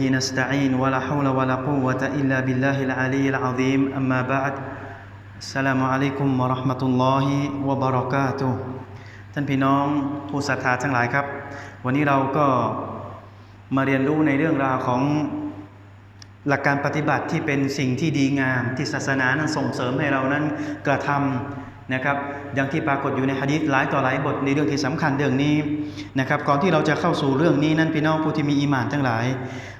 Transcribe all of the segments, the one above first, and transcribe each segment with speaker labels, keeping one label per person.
Speaker 1: به نستعين ولا حول ولا قوة إلا بالله العلي العظيم أما بعد السلام عليكم ورحمة الله وبركاته ท่านพี่น้องผู้ศรัทธาทั้งหลายครับ วันนี้เราก็มาเรียนรู้ในเรื่องราวของหลักการปฏิบัติที่เป็นสิ่งที่ดีงาม ที่ศาสนานั้นส่งเสริมให้เรานั้นกระทำนะครับอย่างที่ปรากฏอยู่ในหะดีษหลายต่อหลายบทในเรื่องที่สำคัญเรื่องนี้นะครับก่อนที่เราจะเข้าสู่เรื่องนี้นั้นพี่น้องผู้ที่มีอีหมานทั้งหลาย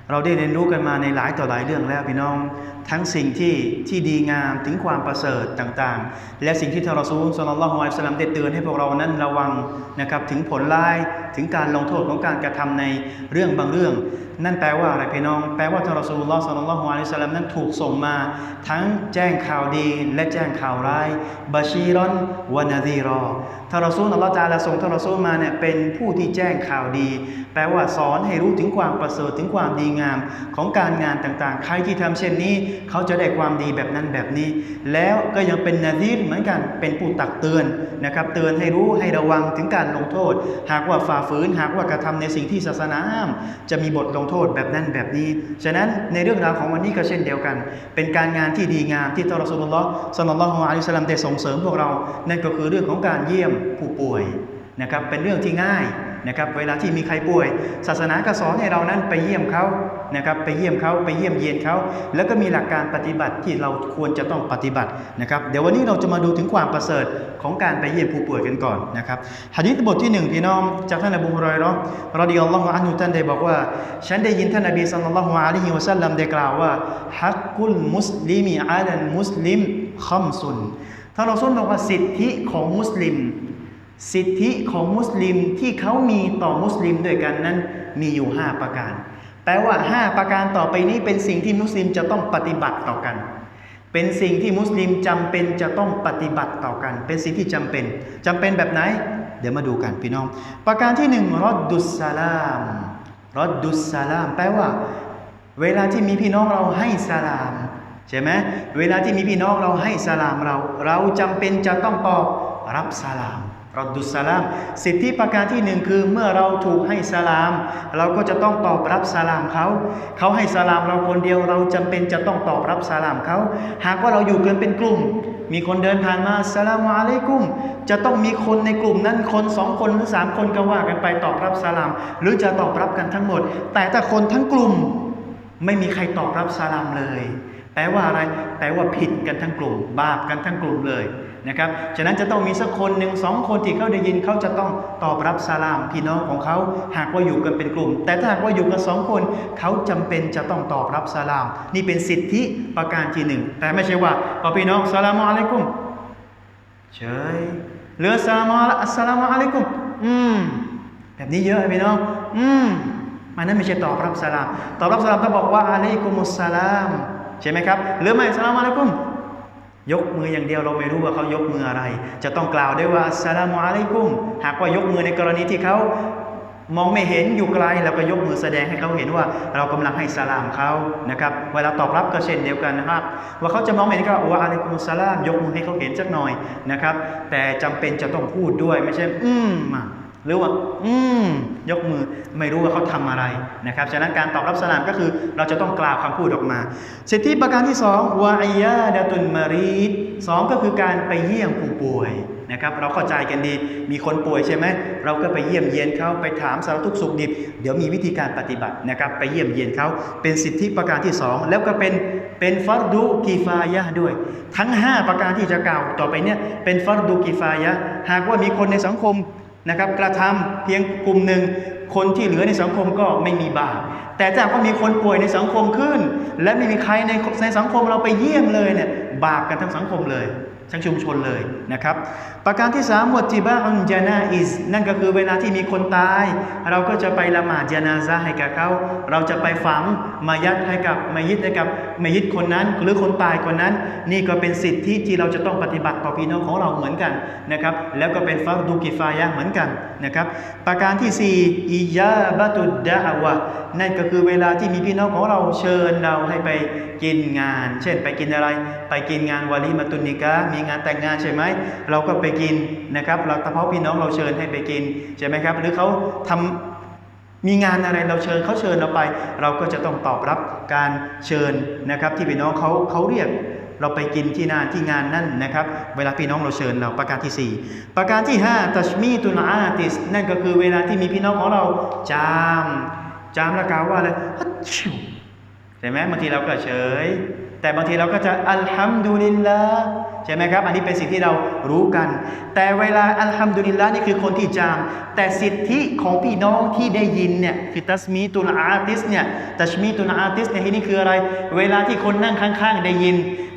Speaker 1: เราได้เรียนรู้กันมาในหลายต่อหลายเรื่องแล้วพี่น้อง ทั้งสิ่งที่ที่ดีงามถึงความประเสริฐต่างๆ และสิ่งที่ทารอซูลสลลัลลอฮุอะลัยฮิซลลัมได้เตือนให้พวกเรานั้นระวังนะครับถึงผลร้ายถึงการลงโทษของการกระทำในเรื่องบางเรื่อง นั่นแปลว่าอะไรพี่น้อง แปลว่าทารอซูลลอฮ์สลลัลลอฮุอะลัยฮิซลลัมนั้นถูกส่งมา ทั้งแจ้งข่าวดีและแจ้งข่าวร้ายบาชีรอนวานาดีรอ ทารอซูลอัลลอฮ์ตะอาลาส่งทารอซูลมาเนี่ยเป็นผู้ที่แจ้งข่าวดี แปลว่าสอนให้รู้ถึงความประเสริฐถึงความดีงามของการงานต่างๆ ใครที่ทำเช่นนี้ เขาจะได้ความดีแบบนั้นแบบนี้ แล้วก็ยังเป็นนาดีรเหมือนกันเป็นผู้ตักเตือนนะครับเตือนให้รู้ให้ระวังถึงการลงโทษ หากว่าฝ่าฝืนหากว่ากระทำในสิ่งที่ศาสนาห้าม จะมีบทลงโทษแบบนั้นแบบนี้ ฉะนั้นในเรื่องราวของวันนี้ก็เช่นเดียวกัน เป็นการงานที่ดีงามที่ตอรสุลลอฮ์สัลลัลลอฮุอะลัยฮิวะซัลลัมได้ส่งเสริมพวกเรา นั่นก็คือเรื่องของการเยี่ยมผู้ป่วยนะครับเป็นเรื่องที่ง่ายนะครับเวลาที่มีใครป่วย ศาสนาก็สอนให้เรานั้นไปเยี่ยมเขานะครับไปเยี่ยมเขาไปเยี่ยมเยียนเขา แล้วก็มีหลักการปฏิบัติที่เราควรจะต้องปฏิบัตินะครับเดี๋ยววันนี้เราจะมาดูถึงความประเสริฐของการไปเยี่ยมผู้ป่วยกันก่อนนะครับหะดีษบทที่หนึ่งพี่น้องจากท่านอบูฮุรอยเราะรอดิยัลลอฮุอันฮุท่านได้บอกว่า ฉันได้ยินท่านนบีศ็อลลัลลอฮุอะลัยฮิวะซัลลัมได้กล่าวว่าฮักกุลมุสลิมีอาลันมุสลิมคัมซุนท่านรอซูลบอกว่าสิทธิของมุสลิม สิทธิของมุสลิมที่เขามีต่อมุสลิมด้วยกันนั้นมีอยู่ 5 ประการ แปลว่า 5 ประการต่อไปนี้เป็นสิ่งที่มุสลิมจะต้องปฏิบัติต่อกัน เป็นสิ่งที่มุสลิมจำเป็นจะต้องปฏิบัติต่อกัน เป็นสิ่งที่จำเป็นจำเป็นแบบไหน เดี๋ยวมาดูกันพี่น้อง ประการที่หนึ่งรอดดุสซาลามรอดดุสซาลาม แปลว่า เวลาที่มีพี่น้องเราให้สลามใช่ไหมเวลาที่มีพี่น้องเราให้สลามเรา เราจำเป็นจะต้องตอบรับสลาม รอดุสสลาม สิทธิประการที่หนึ่งคือเมื่อเราถูกให้สลาม เราก็จะต้องตอบรับสลามเขา เขาให้สลามเราคนเดียวเราจำเป็นจะต้องตอบรับสลามเขา หากว่าเราอยู่กันเป็นกลุ่ม มีคนเดินผ่านมาสลามอะลัยกุม จะต้องมีคนในกลุ่มนั้นคนสองคนหรือสามคนก็ว่ากันไปตอบรับสลาม หรือจะตอบรับกันทั้งหมด แต่ถ้าคนทั้งกลุ่ม ไม่มีใครตอบรับสลามเลย แปลว่าอะไร แปลว่าผิดกันทั้งกลุ่ม บาปกันทั้งกลุ่มเลย นะครับ ฉะนั้นจะต้องมีสักคนหนึ่งสองคนที่เขาได้ยินเขาจะต้องตอบรับสลามพี่น้องของเขาหากว่าอยู่กันเป็นกลุ่ม แต่ถ้าหากว่าอยู่กันสองคนเขาจำเป็นจะต้องตอบรับสลาม นี่เป็นสิทธิประการที่หนึ่งแต่ไม่ใช่ว่าพอพี่น้องสลามอะลัยกุมเฉยเหลือสลามอัสสลามอะลัยกุมอืมแบบนี้เยอะพี่น้องอืมมันนั้นไม่ใช่ตอบรับสลาม ตอบรับสลามต้องบอกว่าอะลัยกุมุสสลามใช่ไหมครับหรือไม่สลามอะลัยกุม ยกมืออย่างเดียวเราไม่รู้ว่าเขายกมืออะไร จะต้องกล่าวได้ว่าสลามุอะลัยกุม หากว่ายกมือในกรณีที่เขามองไม่เห็นอยู่ไกลเราก็ยกมือแสดงให้เขาเห็นว่าเรากำลังให้สลามเขานะครับเวลาตอบรับก็เช่นเดียวกันนะครับ ว่าเขาจะมองเห็นก็ว่าอะลัยกุมสลาม ยกมือให้เขาเห็นสักหน่อยนะครับ แต่จำเป็นจะต้องพูดด้วยไม่ใช่ อืม หรือว่า อืม ยกมือไม่รู้ว่าเขาทำอะไรนะครับ ฉะนั้นการตอบรับสลามก็คือเราจะต้องกล่าวคำพูดออกมา สิทธิประการที่สองวาอียาดะตุนมารีดสองก็คือการไปเยี่ยมผู้ป่วยนะครับ เราเข้าใจกันดี มีคนป่วยใช่ไหม เราก็ไปเยี่ยมเยียนเขาไปถามสารทุกข์สุขดิบ เดี๋ยวมีวิธีการปฏิบัตินะครับ ไปเยี่ยมเยียนเขาเป็นสิทธิประการที่สองแล้วก็เป็นเป็นฟัรดูกีฟายะด้วย ทั้ง 5 ประการที่จะกล่าวต่อไปเนี่ยเป็นฟัรดูกีฟายะหากว่ามีคนในสังคม นะครับกระทำเพียงกลุ่มหนึ่งคนที่เหลือในสังคมก็ไม่มีบาปแต่ถ้าก็มีคนป่วยในสังคมขึ้น และไม่มีใครในในสังคมเราไปเยี่ยมเลยเนี่ยบาปกันทั้งสังคมเลยทั้งชุมชนเลยนะครับ ประการที่สามวจิบะอุนจานาอิสนั่นก็คือเวลาที่มีคนตาย เราก็จะไปละหมาดจานาซาให้กับเขาเราจะไปฝังมายัดให้กับมายิดให้กับมายิดคนนั้น หรือคนตายคนนั้น นี่ก็เป็นสิทธิที่เราจะต้องปฏิบัติต่อพี่น้องของเราเหมือนกันนะครับ แล้วก็เป็นฟัรดูกิฟายะเหมือนกันนะครับ ประการที่สี่อิยาบะตุดดะวะนั่นก็คือเวลาที่มีพี่น้องของเราเชิญเราให้ไปกินงาน เช่น ไปกินอะไร ไปกินงานวาลีมาตุนิกะมีงานแต่งงานใช่ไหมเราก็ไปกินนะครับ เราตะเพาะพี่น้องเราเชิญให้ไปกินใช่ไหมครับ หรือเขาทำมีงานอะไรเราเชิญเขาเชิญเราไป เราก็จะต้องตอบรับการเชิญนะครับ ที่พี่น้องเขาเขาเรียกเราไปกินที่นานที่งานนั่นนะครับ เวลาพี่น้องเราเชิญเราประการที่ 4 ประการที่ 5 ตัชมีตุนอาติสนั่นก็คือเวลาที่มีพี่น้องของเราจาม จามแล้วกาว่าอะไรฮัชิวใช่ไหมบางทีเราก็เฉย แต่บางทีเราก็จะอัลฮัมดุลิลลาห์ใช่ไหมครับ อันนี้เป็นสิ่งที่เรารู้กัน แต่เวลาอัลฮัมดุลิลลาห์นี่คือคนที่จาม แต่สิทธิของพี่น้องที่ได้ยินเนี่ยคือตัสมีตุนอาติสเนี่ยตัชมีตุนอาติสในที่นี้คืออะไร เวลาที่คนนั่งข้างๆได้ยิน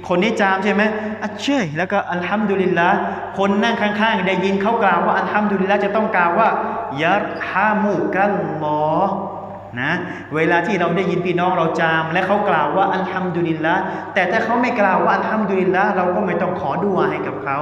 Speaker 1: คนที่จามใช่ไหมอัจเชยแล้วก็อัลฮัมดุลิลละคนนั่งข้างๆได้ยินเขากล่าวว่าอัลฮัมดุลิลละจะต้องกล่าวว่ายัรฮามุกัลลอฮ นะเวลาที่เราได้ยินพี่น้องเราจาม และเขากล่าวว่าอัลฮัมดุลิลละแต่ถ้าเขาไม่กล่าวว่าอัลฮัมดุลิลละเราก็ไม่ต้องขอดุอาให้กับเขา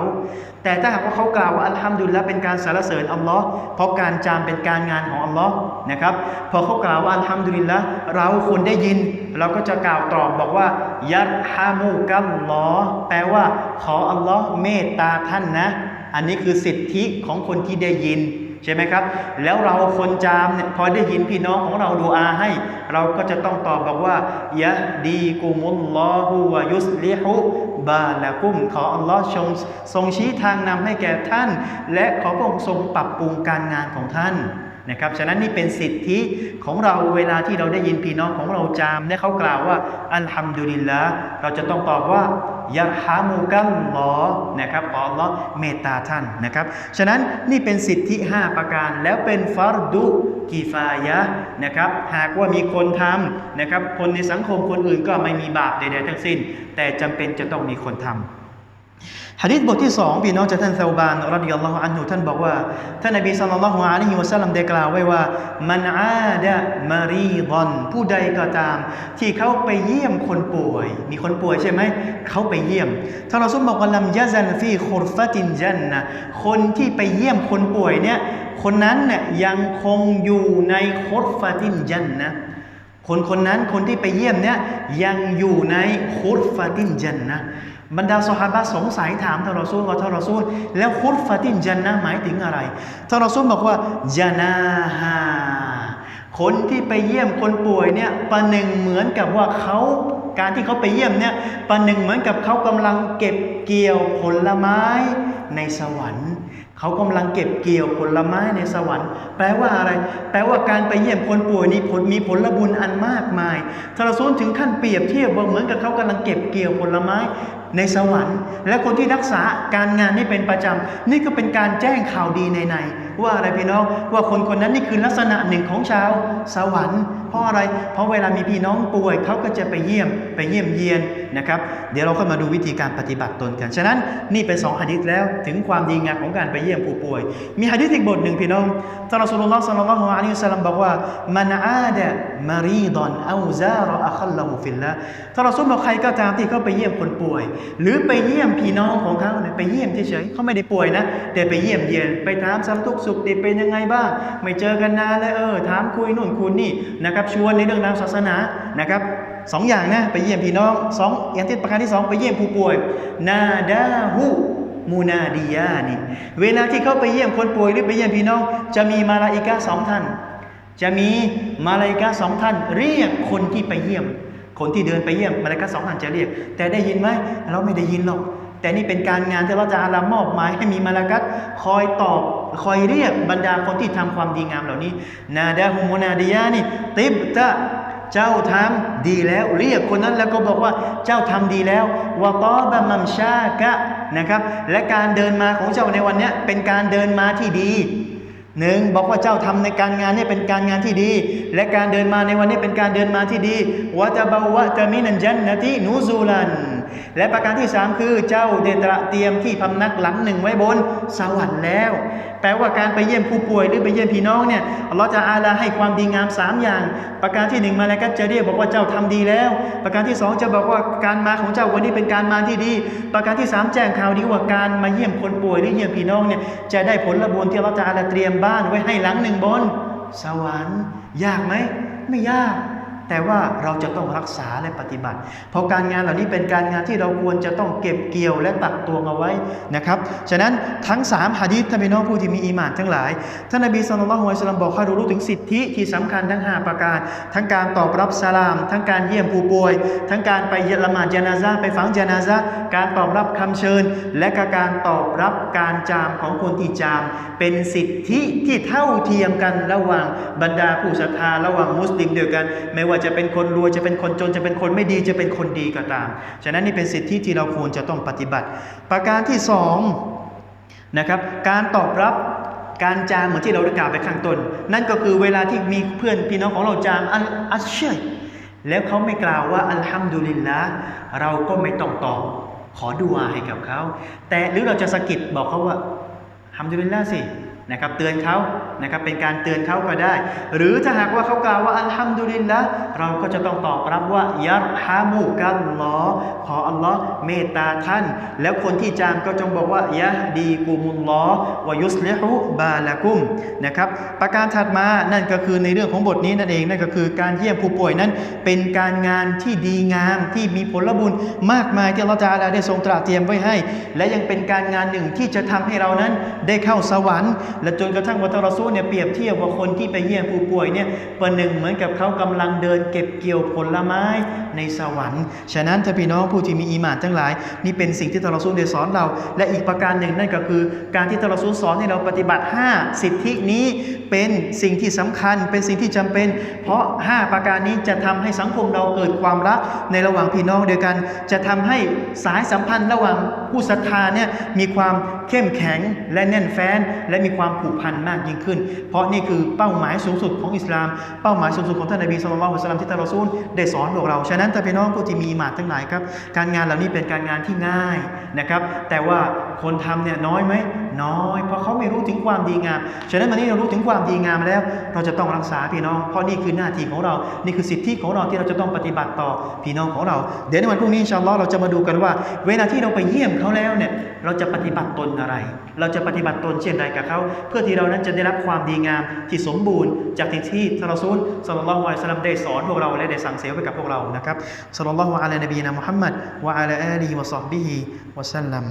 Speaker 1: แต่ถ้าหากว่าเขากล่าวว่าอัลฮัมดุลิลละเป็นการสรรเสริญอัลลอฮ์เพราะการจามเป็นการงานของอัลลอฮ์นะครับพอเขากล่าวว่าอัลฮัมดุลิลละเราคนได้ยิน เราก็จะกล่าวตอบบอกว่ายัรฮามุกัลลอฮ์แปลว่าขออัลลอฮ์เมตตาท่านนะ อันนี้คือสิทธิของคนที่ได้ยิน ใช่ไหมครับ แล้วเราคนจามเนี่ยพอได้ยินพี่น้องของเราดูอาให้ เราก็จะต้องตอบบอกว่ายะดีกุมุลลอฮุวะยุสลิฮุบาละกุม ขออัลลอฮ์ทรงทรงชี้ทางนำให้แก่ท่าน และขอพระองค์ทรงปรับปรุงการงานของท่านนะครับ ฉะนั้นนี่เป็นสิทธิของเราเวลาที่เราได้ยินพี่น้องของเราจามและเขากล่าวว่าอัลฮัมดุลิลละเราจะต้องตอบว่า ยะฮามุกัลลอนะครับขออัลลอฮ์เมตตาท่านนะครับ ฉะนั้นนี่เป็นสิทธิ 5 ประการแล้วเป็นฟารดุกีฟายะนะครับ หากว่ามีคนทำนะครับ คนในสังคมคนอื่นก็ไม่มีบาปใดๆทั้งสิ้น แต่จำเป็นจะต้องมีคนทำ ฮะดิษบทที่สองพี่น้องจากท่านซาบานรดิยัลลอฮุอันฮุท่านบอกว่าท่านนบีสัลลัลลอฮุอะลัยฮิวะสัลลัมได้กล่าวไว้ว่ามันอาดะมารีดอนผู้ใดก็ตาม ที่เขาไปเยี่ยมคนป่วย มีคนป่วยใช่ไหมเขาไปเยี่ยมท่านรอซูลบอกว่าลัมยะซันฟีคุรฟะตินจันนะคนที่ไปเยี่ยมคนป่วยเนี่ยคนนั้นเนี่ยยังคงอยู่ในคุรฟะตินจันนะคนคนนั้นคนที่ไปเยี่ยมเนี่ยยังอยู่ในคุรฟาตินจันนะ บรรดาสหาบสงสัยถามทารอซูลว่าทารอซูล แล้วคุรฟาตินจันนะหมายถึงอะไรทารอซูลบอกว่าจานาฮาคนที่ไปเยี่ยมคนป่วยเนี่ยประหนึ่งเหมือนกับว่าเขาการที่เขาไปเยี่ยมเนี่ยประหนึ่งเหมือนกับเขากำลังเก็บเกี่ยวผลไม้ในสวรรค์เขากำลังเก็บเกี่ยวผลไม้ในสวรรค์ แปลว่าอะไร แปลว่าการไปเยี่ยมคนป่วยนี่ผลมีผลบุญอันมากมายทารซูลถึงขั้นเปรียบเทียบว่าเหมือนกับเขากำลังเก็บเกี่ยวผลไม้ ในสวรรค์ และคนที่รักษาการงานนี่เป็นประจำ นี่ก็เป็นการแจ้งข่าวดีในในว่าอะไรพี่น้องว่าคนคนนั้นนี่คือลักษณะหนึ่งของชาวสวรรค์ เพราะอะไร เพราะเวลามีพี่น้องป่วยเขาก็จะไปเยี่ยมไปเยี่ยมเยียนนะครับ เดี๋ยวเราค่อยมาดูวิธีการปฏิบัติตนกัน ฉะนั้นนี่เป็นสองหะดิษแล้วถึงความดีงามของการไปเยี่ยมผู้ป่วย มีหะดิษอีกบทหนึ่งพี่น้องทารอสูลุลลอฮ์สัลลัลลอฮุอะลัยฮิวสัลลัมบอกว่ามันอาดะมารีดอนอาซาระอัคลลูฟิลละท่ารอสูลบอกใครก็ตามที่เขาไปเยี่ยมคนป่วยหรือไปเยี่ยมพี่น้องของเขาเนี่ยไปเยี่ยมเฉยๆเขาไม่ได้ป่วยนะ แต่ไปเยี่ยมเยียนไปถามสารทุกสุขดิบเป็นยังไงบ้าง ไม่เจอกันนานเลยเออถามคุยนู่นคุยนี่นะครับชวนในเรื่องราวศาสนานะครับสองอย่างนะไปเยี่ยมพี่น้องสองอย่างที่ประการที่สองไปเยี่ยมผู้ป่วยนาดาหูมูนาดียานี่เวลาที่เขาไปเยี่ยมคนป่วยหรือไปเยี่ยมพี่น้อง จะมีมาลาอิกาสองท่าน จะมีมาลาอิกาสองท่าน เรียกคนที่ไปเยี่ยม คนที่เดินไปเยี่ยมมาลากสองท่านจะเรียก แต่ได้ยินไหมเราไม่ได้ยินหรอก แต่นี่เป็นการงานที่เราจะอาลามอบหมายให้มีมาลากัตคอยตอบคอยเรียกบรรดาคนที่ทำความดีงามเหล่านี้ นาดาฮุมูนาดียานี่ติบตะเจ้าทำดีแล้ว เรียกคนนั้นแล้วก็บอกว่าเจ้าทำดีแล้ววะตอบะมัมชากะนะครับ และการเดินมาของเจ้าในวันนี้เป็นการเดินมาที่ดี หนึ่งบอกว่าเจ้าทำในการงานนี่เป็นการงานที่ดี และการเดินมาในวันนี้เป็นการเดินมาที่ดีวะตะบาวะตะมินันจันนตินูซูลัน และประการที่สามคือเจ้าเดตระเตรียมที่พำนักหลังหนึ่งไว้บนสวรรค์แล้ว แปลว่าการไปเยี่ยมผู้ป่วยหรือไปเยี่ยมพี่น้องเนี่ยอัลลอฮฺจะอาลาให้ความดีงามสามอย่าง ประการที่หนึ่งมาแล้วก็จะเรียกบอกว่าเจ้าทำดีแล้ว ประการที่สองจะบอกว่าการมาของเจ้าวันนี้เป็นการมาที่ดี ประการที่สามแจ้งข่าวดีว่าการมาเยี่ยมคนป่วยหรือเยี่ยมพี่น้องเนี่ยจะได้ผลบุญที่อัลลอฮฺจะอาลาเตรียมบ้านไว้ให้หลังหนึ่งบนสวรรค์ยากไหมไม่ยาก แต่ว่าเราจะต้องรักษาและปฏิบัติ เพราะการงานเหล่านี้เป็นการงานที่เราควรจะต้องเก็บเกี่ยวและตักตวงเอาไว้นะครับ ฉะนั้นทั้ง3หะดีษท่านพี่น้องผู้ที่มีอีหมานทั้งหลาย ท่านนบีสุลต่านละฮ์อัลสลัมบอกให้รารู้ถึงสิทธิที่สำคัญทั้ง 5 ประการ ทั้งการตอบรับสลาม ทั้งการเยี่ยมผู้ป่วย ทั้งการไปเยละหมาดจานาซาไปฝังจานาซาการตอบรับคำเชิญ และกการตอบรับการจามของคนที่จาม เป็นสิทธิที่เท่าเทียมกันระหว่างบรรดาผู้ศรัทธาระหว่างมุสลิมเดียวกันไม่ว่าจะเป็นคนรวยจะเป็นคนจนจะเป็นคนไม่ดีจะเป็นคนดีก็ตาม ฉะนั้นนี่เป็นสิทธิที่เราควรจะต้องปฏิบัติ ประการที่สองนะครับการตอบรับการจามเหมือนที่เราได้กล่าวไปข้างต้น นั่นก็คือเวลาที่มีเพื่อนพี่น้องของเราจามอัลอัชเชยแล้วเขาไม่กล่าวว่าอัลฮัมดุลิลละเราก็ไม่ต้องตอบขอดุอาให้กับเขาแต่หรือเราจะสะกิดบอกเขาว่าฮัมดุลิลละสิ นะครับเตือนเขานะครับเป็นการเตือนเขาก็ได้ หรือถ้าหากว่าเขากล่าวว่าอัลฮัมดุลิลละเราก็จะต้องตอบรับว่ายัรฮามุกัลลอฮ์ขออัลลอฮ์เมตตาท่าน แล้วคนที่จามก็จงบอกว่ายะดีกุมุลลอฮ์วายุสลิฮุบาละกุมนะครับประการถัดมานั่นก็คือในเรื่องของบทนี้นั่นเองนั่นก็คือการเยี่ยมผู้ป่วยนั้น เป็นการงานที่ดีงามที่มีผลบุญมากมายที่อัลลอฮ์ตะอาลาได้ทรงตราเตรียมไว้ให้ และยังเป็นการงานหนึ่งที่จะทำให้เรานั้นได้เข้าสวรรค์และจนกระทั่งวัตรสูเนี่ยเปรียบเทียบว่าคนที่ไปเยี่ยมผู้ป่วยเนี่ยประหนึ่งเหมือนกับเขากำลังเดินเก็บเกี่ยวผลไม้ในสวรรค์ ฉะนั้นถ้าพี่น้องผู้ที่มีอีหมานทั้งหลาย นี่เป็นสิ่งที่ตรสูได้สอนเรา และอีกประการหนึ่งนั่นก็คือ การที่ตรสูสอนให้เราปฏิบัติ 5 สิทธินี้เป็นสิ่งที่สำคัญ เป็นสิ่งที่จำเป็น เพราะ 5 ประการนี้จะทำให้สังคมเราเกิดความรักในระหว่างพี่น้องเดียวกัน จะทำให้สายสัมพันธ์ระหว่างผู้ศรัทธาเนี่ยมีความเข้มแข็งและแน่นแฟ้นและมีความความผูกพันมากยิ่งขึ้น เพราะนี่คือเป้าหมายสูงสุดของอิสลาม เป้าหมายสูงสุดของท่านนบีสุลต่านละฮ์สลัมที่ตานรอซูลได้สอนพวกเรา ฉะนั้นถ้าพี่น้องก็จะมีหมาดทั้งหลายครับ การงานเหล่านี้เป็นการงานที่ง่ายนะครับ แต่ว่าคนทำเนี่ยน้อยไหม น้อย เพราะเขาไม่รู้ถึงความดีงาม ฉะนั้นวันนี้เรารู้ถึงความดีงามแล้ว เราจะต้องรักษาพี่น้อง เพราะนี่คือหน้าที่ของเรา นี่คือสิทธิของเราที่เราจะต้องปฏิบัติต่อพี่น้องของเรา เดี๋ยวในวันพรุ่งนี้อินชาอัลลอฮ์เราจะมาดูกันว่า เวลาที่เราไปเยี่ยมเขาแล้วเนี่ย เราจะปฏิบัติตนอะไร เราจะปฏิบัติตนเช่นใดกับเขา เพื่อที่เรานั้นจะได้รับความดีงามที่สมบูรณ์ จากที่ที่ทานรซูลสัลลัลลอฮุอะลัยฮิวะซัลลัมได้สอนพวกเราและได้สั่งเสียไว้กับพวกเรานะครับสัลลัลลอฮุอะลัยนบีนะมุฮัมมัดวะอะลาอาลีวะซอฮบิฮิวะซัลลัม